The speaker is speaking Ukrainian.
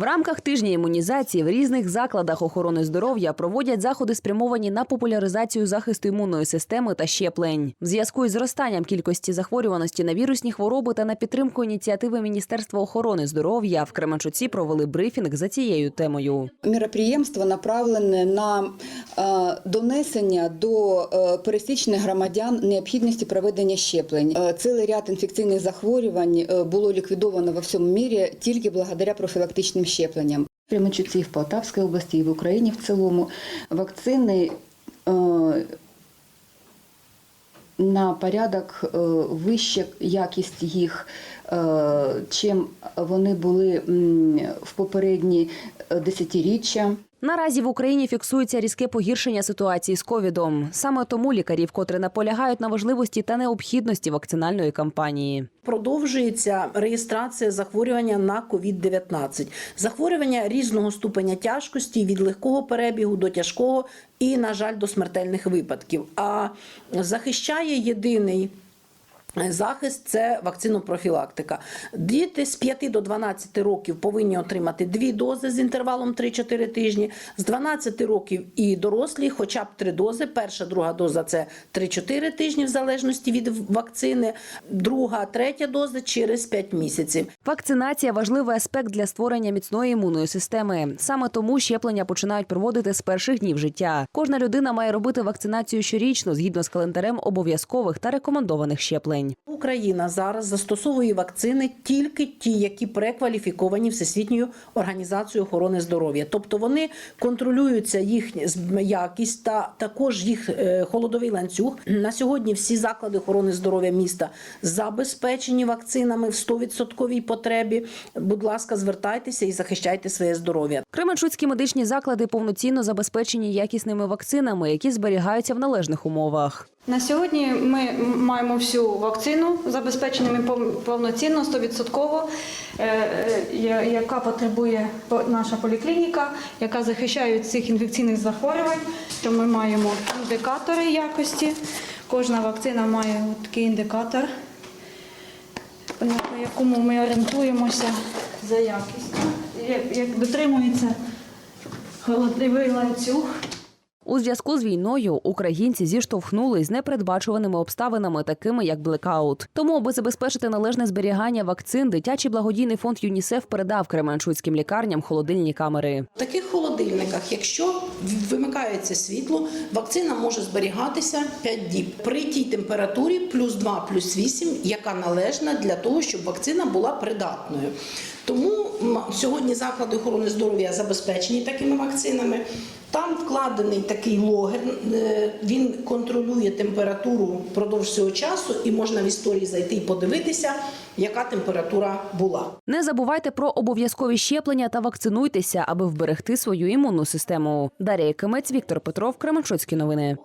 В рамках тижня імунізації в різних закладах охорони здоров'я проводять заходи, спрямовані на популяризацію захисту імунної системи та щеплень. В зв'язку із зростанням кількості захворюваності на вірусні хвороби та на підтримку ініціативи Міністерства охорони здоров'я в Кременчуці провели брифінг за цією темою. Міроприємство направлене на е, донесення до е, пересічних громадян необхідності проведення щеплень. Е, Цілий ряд інфекційних захворювань було ліквідовано во всьому мірі тільки благодаря профілактичним щепленням. В Кременчуці, в Полтавській області і в Україні в цілому вакцини е, на порядок е, вища якість їх, е, чим вони були в попередні десятиріччя. Наразі в Україні фіксується різке погіршення ситуації з ковідом. Саме тому лікарі вкотре наполягають на важливості та необхідності вакцинальної кампанії. Продовжується реєстрація захворювання на COVID-19. Захворювання різного ступеня тяжкості від легкого перебігу до тяжкого і, на жаль, до смертельних випадків. А захищає єдиний. Захист це вакцинопрофілактика. Діти з 5 до 12 років повинні отримати дві дози з інтервалом 3-4 тижні. З 12 років і дорослі, хоча б три дози. Перша, друга доза це 3-4 тижні в залежності від вакцини. Друга, третя доза через 5 місяців. Вакцинація важливий аспект для створення міцної імунної системи. Саме тому щеплення починають проводити з перших днів життя. Кожна людина має робити вакцинацію щорічно згідно з календарем обов'язкових та рекомендованих щеплень. Україна зараз застосовує вакцини тільки ті, які прекваліфіковані Всесвітньою організацією охорони здоров'я. Тобто вони контролюються їхня якість та також їх е, холодовий ланцюг. На сьогодні всі заклади охорони здоров'я міста забезпечені вакцинами в 100% потребі. Будь ласка, звертайтеся і захищайте своє здоров'я. Кременчуцькі медичні заклади повноцінно забезпечені якісними вакцинами, які зберігаються в належних умовах. На сьогодні ми маємо всю вакцину забезпеченими повноцінно, 100%, е, е, яка потребує наша поліклініка, яка захищає від цих інфекційних захворювань. То ми маємо індикатори якості. Кожна вакцина має такий індикатор, на якому ми орієнтуємося за якістю. Як, дотримується холодовий ланцюг. У зв'язку з війною українці зіштовхнулись з непередбачуваними обставинами, такими як блекаут. Тому, аби забезпечити належне зберігання вакцин, дитячий благодійний фонд ЮНІСЕФ передав кременчуцьким лікарням холодильні камери. В таких холодильниках, якщо вимикається світло, вакцина може зберігатися 5 діб при тій температурі плюс 2, плюс 8, яка належна для того, щоб вакцина була придатною. Тому сьогодні заклади охорони здоров'я забезпечені такими вакцинами. Там вкладений такий логер, е, він контролює температуру впродовж цього часу, і можна в історії зайти і подивитися, яка температура була. Не забувайте про обов'язкові щеплення та вакцинуйтеся, аби вберегти свою імунну систему. Дар'я Кимець, Віктор Петров, Кременчуцькі новини.